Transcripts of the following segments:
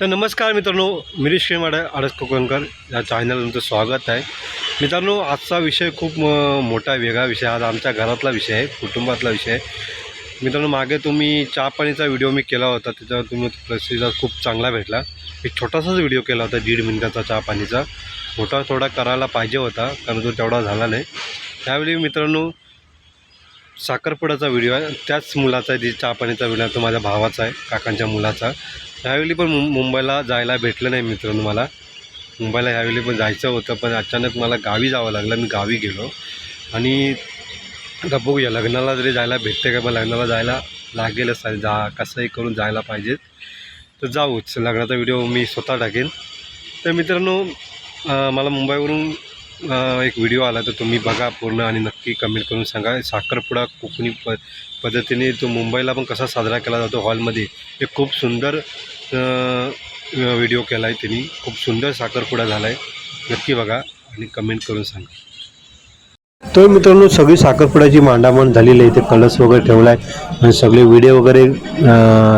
तर नमस्कार मित्रांनो मिरीश श्रीमाडे आडस कोकणकर या चॅनल तुमचं स्वागत आहे. मित्रांनो आजचा विषय खूप मोठा वेगळा विषय. आज आमच्या घरातला विषय आहे कुटुंबातला विषय आहे. मित्रांनो मागे तुम्ही चहा पाणीचा व्हिडिओ मी केला होता त्याच्यावर तुम्ही प्रतिसाद खूप चांगला भेटला. एक छोटासाच व्हिडिओ केला होता दीड मिनिटाचा चहा पाणीचा. मोठा थोडा करायला पाहिजे होता कारण तो तेवढा झाला नाही. त्यावेळी मित्रांनो साखरपुड्याचा व्हिडिओ आहे. त्याच मुलाचा आहे जी चहा पाणीचा व्हिडिओ आहे तो माझ्या भावाचा आहे काकांच्या मुलाचा. ह्यावेळी पण मुं मुंबईला जायला भेटलं नाही मित्रांनो मला. मुंबईला ह्यावेळी पण जायचं होतं पण अचानक मला गावी जावं लागलं. मी गावी गेलो. आणि आता बघूया लग्नाला जरी जायला भेटते का पण लग्नाला जायला लागेलच. जा कसंही करून जायला पाहिजे. तर जाऊच. लग्नाचा व्हिडिओ मी स्वतः टाकेन. तर मित्रांनो मला मुंबईवरून एक व्हिडिओ आला तर तुम्ही बघा पूर्ण आणि नक्की कमेंट करून सांगा. साखरपुडा कोकणी प पद्धतीने तो मुंबईला पण कसा साजरा केला जातो हॉलमध्ये एक खूप सुंदर व्हिडिओ केला आहे त्यांनी खूप सुंदर साखरपुडा झाला आहे नक्की बघा आणि कमेंट करून सांगा. तर मित्रांनो सगळी साखरपुड्याची मांडामांड झालेली आहे. इथे कलश वगैरे ठेवला आहे आणि सगळे विडे वगैरे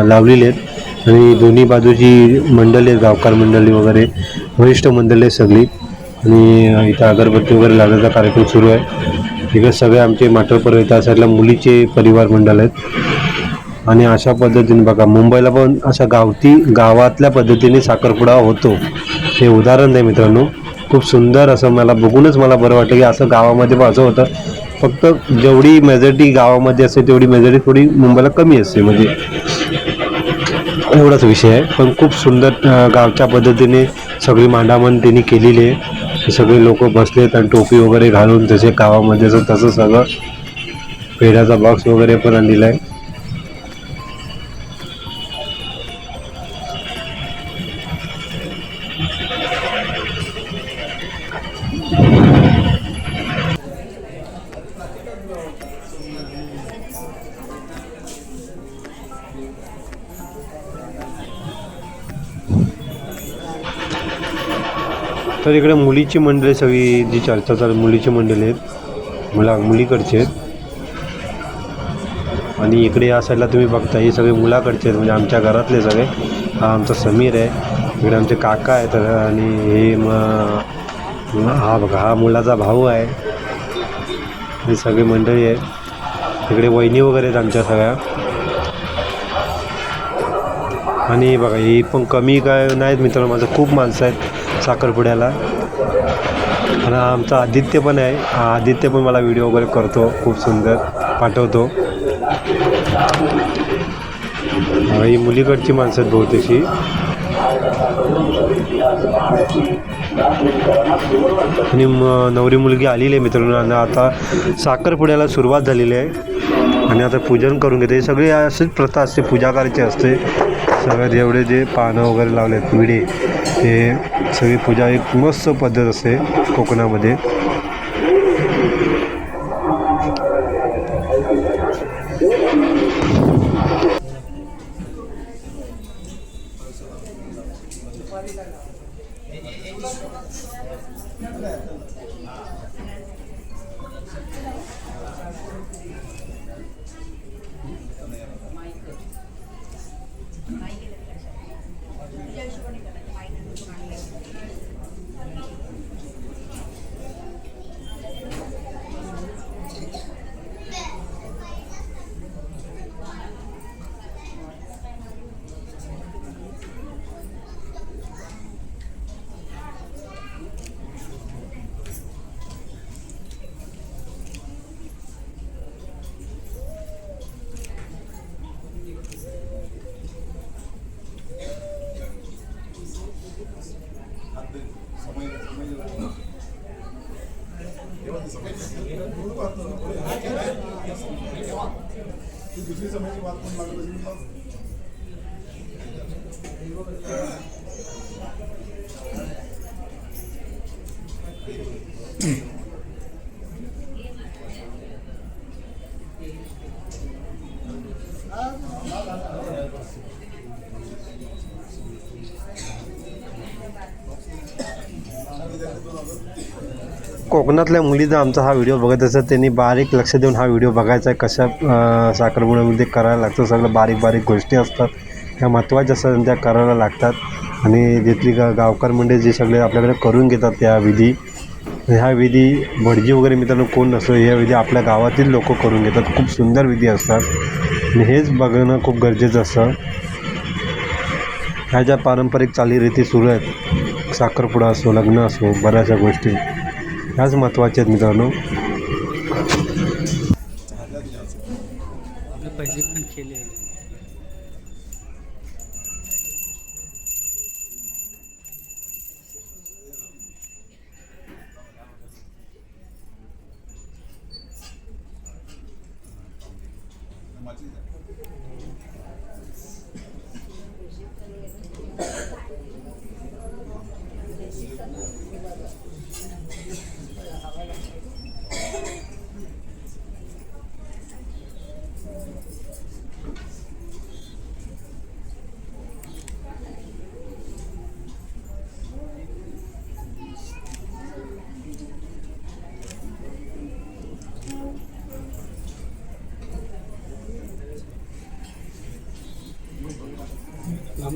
लावलेले आहेत. आणि दोन्ही बाजूची मंडळी आहेत गावकार मंडळी वगैरे वरिष्ठ मंडळी आहेत सगळी. आणि इथं अगरबत्ती वगैरे लावण्याचा कार्यक्रम सुरू आहे. इकडे सगळे आमचे माटरपर आहेत साईडला मुलीचे परिवार मंडळ आहेत. आणि अशा पद्धतीने बघा मुंबईला पण अशा गावठी गावातल्या पद्धतीने साखरपुडा होतो. हे उदाहरण आहे मित्रांनो. खूप सुंदर असं मला बघूनच मला बरं वाटलं की असं गावामध्ये पण असं होतं. फक्त जेवढी मेजॉरिटी गावामध्ये असते तेवढी मेजॉरिटी थोडी मुंबईला कमी असते. म्हणजे एवढाच विषय आहे. पण खूप सुंदर गावच्या पद्धतीने सगळी मांडामण त्यांनी केलेली आहे. सगळे लोक बसलेत आणि टोपी वगैरे घालून तसे गावामध्ये असं तसं सगळं पेढ्याचा बॉक्स वगैरे पण आणलेला आहे. तर इकडे मुलीची मंडळी सगळी जी चर्चा चालू मुलीची मंडळी आहेत. मुला मुलीकडचे आहेत. आणि इकडे या साईडला तुम्ही बघता हे सगळे मुलाकडचे आहेत. म्हणजे आमच्या घरातले सगळे. हा आमचा समीर आहे. इकडे आमचे काका आहेत. आणि हे मग हा बघा हा मुलाचा भाऊ आहे. हे सगळी मंडळी आहेत. इकडे वहिनी वगैरे आहेत आमच्या सगळ्या. आणि बघा ही पण कमी काय नाहीत मित्रांनो माझं खूप माणसं आहेत साखरपुड्याला. आणि आमचा आदित्य पण आहे. आदित्य पण मला व्हिडिओ वगैरे करतो खूप सुंदर पाठवतो. ही मुलीकडची माणसं आहेत बहुतेकशी. आणि नवरी मुलगी आलेली आहे मित्रांनो आणि आता साखरपुड्याला सुरुवात झालेली आहे. आणि आता पूजन करून घेते. हे सगळी अशीच प्रथा असते पूजा करायची असते. सगळं जेवढे जे पानं वगैरे लावले आहेत विडे ते सगळी पूजा एक मस्त पद्धत असते कोकणामध्ये. 来月 दुसरी समाजाची बात पण लागत कोकणातल्या मुली जर आमचा हा व्हिडिओ बघत असतात त्यांनी बारीक लक्ष देऊन हा व्हिडिओ बघायचा आहे कशा साखरपुड्यामध्ये करायला लागतं सगळं बारीक बारीक गोष्टी असतात ह्या महत्त्वाच्या असतात आणि त्या करायला लागतात. आणि तिथली गा गावकार म्हणजे जे सगळे आपल्याकडे करून घेतात त्या विधी ह्या विधी भटजी वगैरे मित्रांनो कोण नसतो ह्या विधी आपल्या गावातील लोक करून घेतात खूप सुंदर विधी असतात. आणि हेच बघणं खूप गरजेचं असतं. ह्या ज्या पारंपरिक चालीरीती सुरू आहेत साखरपुडा असो लग्न असो बऱ्याचशा गोष्टी याच महत्त्वाचे आहेत मित्रांनो. पहिली पण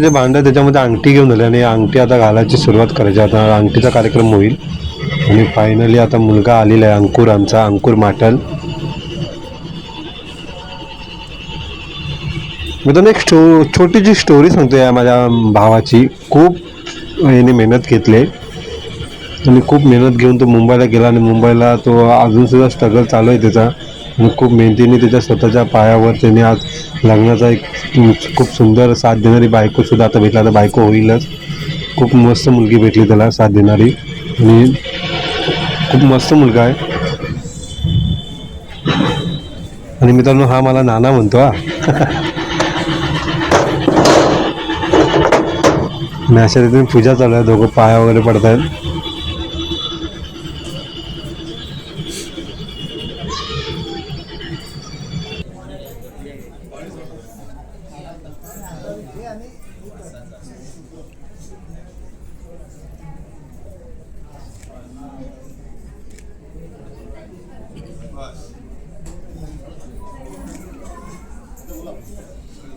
जे भांडं त्याच्यामध्ये अंगठी घेऊन आले आणि अंगठी आता घालायची सुरुवात करायची. आता अंगठीचा कार्यक्रम होईल. आणि फायनली आता मुलगा आलेला आहे अंकुर आमचा अंकुर माटल. मी तर एक स्टो छोटीशी स्टोरी सांगतो या माझ्या भावाची. खूप याने मेहनत घेतली आहे. आणि खूप मेहनत घेऊन तो मुंबईला गेला आणि मुंबईला तो अजूनसुद्धा स्ट्रगल चालू आहे त्याचा. आणि खूप मेहनतीने त्याच्या स्वतःच्या पायावर त्याने आज लग्नाचा एक खूप सुंदर साथ देणारी बायकोसुद्धा आता भेटला. तर बायको होईलच. खूप मस्त मुलगी भेटली त्याला साथ देणारी. आणि खूप मस्त मुलगा आहे. आणि मित्रांनो हा मला नाना म्हणतो हा. आणि अशा रीतीने पूजा चालू आहे. दोघं पाया वगैरे पडत आहेत.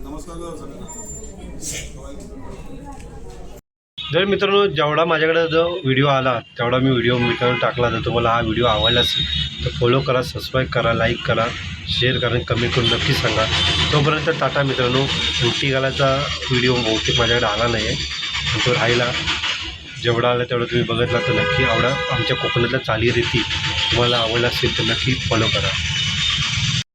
नमस्कार जर मित्रांनो जेवढा माझ्याकडे जो व्हिडिओ आला तेवढा मी व्हिडिओ मित्रांनो टाकला. तर तुम्हाला हा व्हिडिओ आवडला असेल तर फॉलो करा सबस्क्राईब करा लाईक करा शेअर करा आणि कमेंट करून नक्की सांगा. तोपर्यंत टाटा मित्रांनो. उलटी घालायचा व्हिडिओ बहुतेक माझ्याकडे आला नाही आहे तो राहिला. जेवढा आला तेवढा तुम्ही बघितला तर नक्की आवडा. आमच्या कोकणातल्या चालीरीती तुम्हाला आवडला असेल तर नक्की फॉलो करा.